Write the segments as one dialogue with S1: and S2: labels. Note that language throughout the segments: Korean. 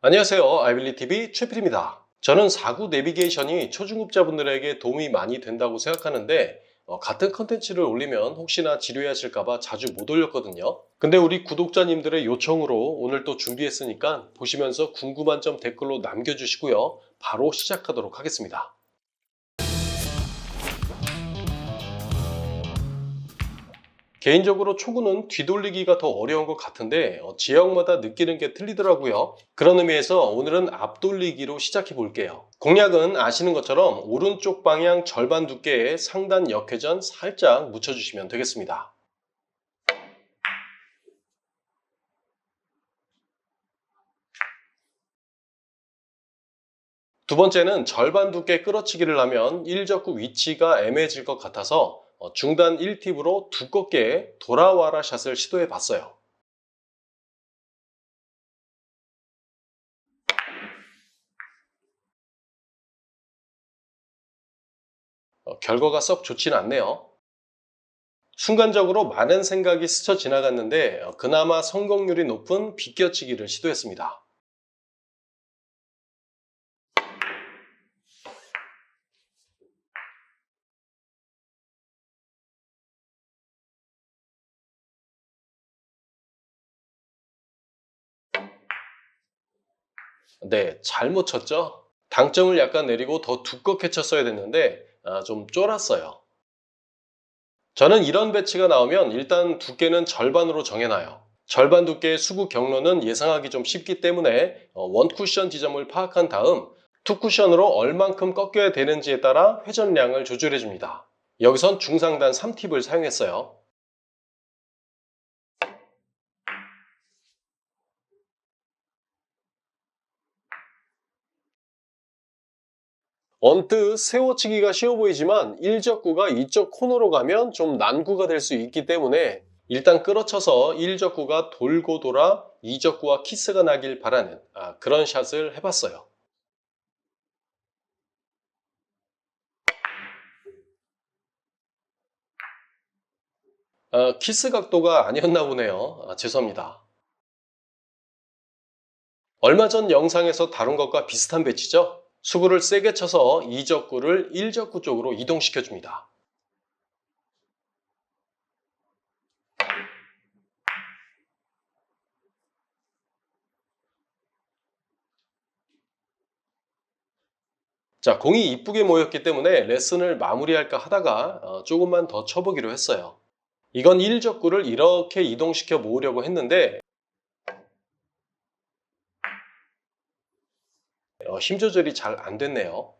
S1: 안녕하세요. 아이빌리TV 최필입니다. 저는 4구 내비게이션이 초중급자분들에게 도움이 많이 된다고 생각하는데 어, 같은 컨텐츠를 올리면 혹시나 지루해하실까봐 자주 못 올렸거든요. 근데 우리 구독자님들의 요청으로 오늘 또 준비했으니까 보시면서 궁금한 점 댓글로 남겨주시고요. 바로 시작하도록 하겠습니다. 개인적으로 초구는 뒤돌리기가 더 어려운 것 같은데 어, 지역마다 느끼는 게 틀리더라고요. 그런 의미에서 오늘은 앞돌리기로 시작해 볼게요. 공략은 아시는 것처럼 오른쪽 방향 절반 두께의 상단 역회전 살짝 묻혀주시면 되겠습니다. 두 번째는 절반 두께 끌어치기를 하면 1적구 위치가 애매해질 것 같아서 어, 중단 1팁으로 두껍게 돌아와라 샷을 시도해 봤어요. 어, 결과가 썩 좋지는 않네요. 순간적으로 많은 생각이 스쳐 지나갔는데 어, 그나마 성공률이 높은 비껴치기를 시도했습니다. 네, 잘못 쳤죠? 당점을 약간 내리고 더 두껍게 쳤어야 됐는데 아, 좀 쫄았어요. 저는 이런 배치가 나오면 일단 두께는 절반으로 정해놔요. 절반 두께의 수구 경로는 예상하기 좀 쉽기 때문에 어, 원 쿠션 지점을 파악한 다음 투 쿠션으로 얼만큼 꺾여야 되는지에 따라 회전량을 조절해 줍니다. 여기선 중상단 3팁을 사용했어요. 언뜻 세워치기가 쉬워 보이지만 1적구가 이쪽 코너로 가면 좀 난구가 될 수 있기 때문에 일단 끌어쳐서 1적구가 돌고 돌아 2적구와 키스가 나길 바라는 아, 그런 샷을 해봤어요. 아, 키스 각도가 아니었나 보네요. 아, 죄송합니다. 얼마 전 영상에서 다룬 것과 비슷한 배치죠? 수구를 세게 쳐서 2적구를 1적구 쪽으로 이동시켜 줍니다. 자, 공이 이쁘게 모였기 때문에 레슨을 마무리할까 하다가 어, 조금만 더 쳐보기로 했어요. 이건 1적구를 이렇게 이동시켜 모으려고 했는데 어, 힘 조절이 잘 안 됐네요.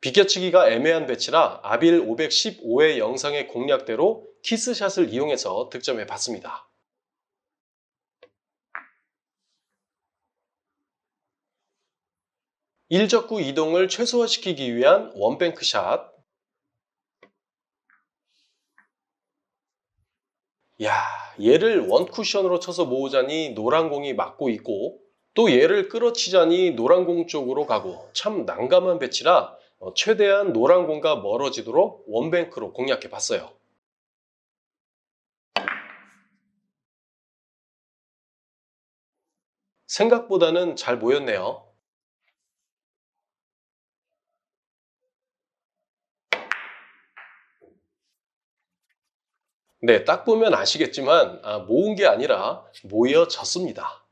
S1: 비껴치기가 애매한 배치라 아빌 515의 영상의 공략대로 키스샷을 이용해서 득점해 봤습니다. 일적구 이동을 최소화시키기 위한 원뱅크샷 야, 얘를 원쿠션으로 쳐서 모으자니 노란 공이 맞고 있고 또 얘를 끌어치자니 노란 공 쪽으로 가고 참 난감한 배치라 어, 최대한 노란 공과 멀어지도록 원뱅크로 공략해 봤어요. 생각보다는 잘 모였네요. 네, 딱 보면 아시겠지만 아, 모은 게 아니라 모여졌습니다.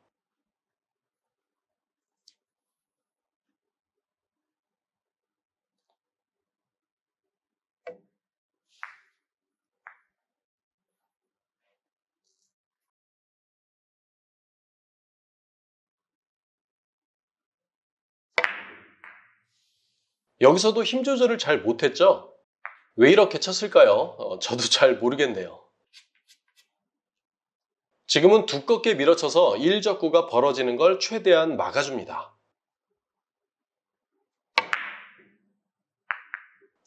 S1: 여기서도 힘 조절을 잘 못했죠? 왜 이렇게 쳤을까요? 어, 저도 잘 모르겠네요. 지금은 두껍게 밀어쳐서 1적구가 벌어지는 걸 최대한 막아줍니다.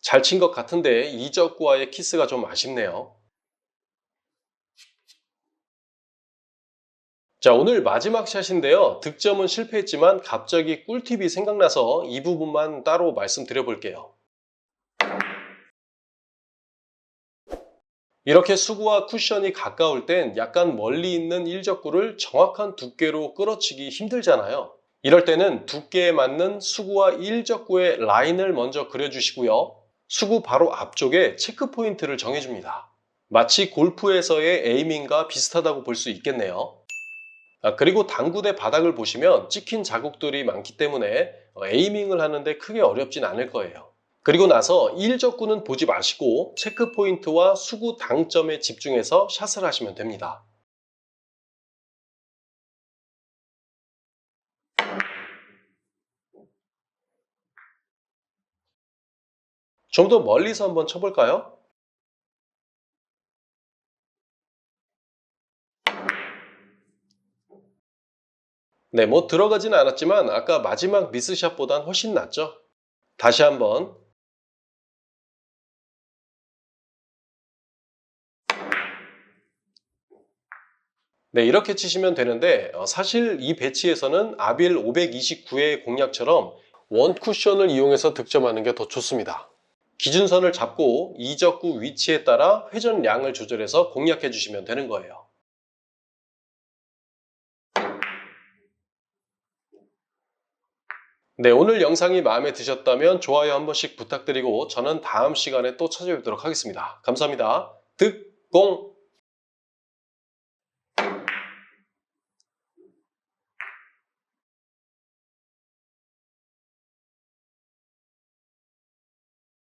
S1: 잘 친 것 같은데 2적구와의 키스가 좀 아쉽네요. 자, 오늘 마지막 샷인데요. 득점은 실패했지만 갑자기 꿀팁이 생각나서 이 부분만 따로 말씀드려 볼게요. 이렇게 수구와 쿠션이 가까울 땐 약간 멀리 있는 일적구를 정확한 두께로 끌어치기 힘들잖아요. 이럴 때는 두께에 맞는 수구와 일적구의 라인을 먼저 그려주시고요. 수구 바로 앞쪽에 체크 포인트를 정해줍니다. 마치 골프에서의 에이밍과 비슷하다고 볼 수 있겠네요. 아, 그리고 당구대 바닥을 보시면 찍힌 자국들이 많기 때문에 에이밍을 하는데 크게 어렵진 않을 거예요. 그리고 나서 일적구는 보지 마시고 체크 포인트와 수구 당점에 집중해서 샷을 하시면 됩니다. 좀 더 멀리서 한번 쳐볼까요? 네, 뭐 들어가진 않았지만 아까 마지막 미스샷보단 훨씬 낫죠? 다시 한번 네, 이렇게 치시면 되는데 어, 사실 이 배치에서는 아빌 529의 공략처럼 원 쿠션을 이용해서 득점하는 게 더 좋습니다. 기준선을 잡고 이적구 위치에 따라 회전량을 조절해서 공략해 주시면 되는 거예요. 네, 오늘 영상이 마음에 드셨다면 좋아요 한 번씩 부탁드리고 저는 다음 시간에 또 찾아뵙도록 하겠습니다. 감사합니다. 득 공!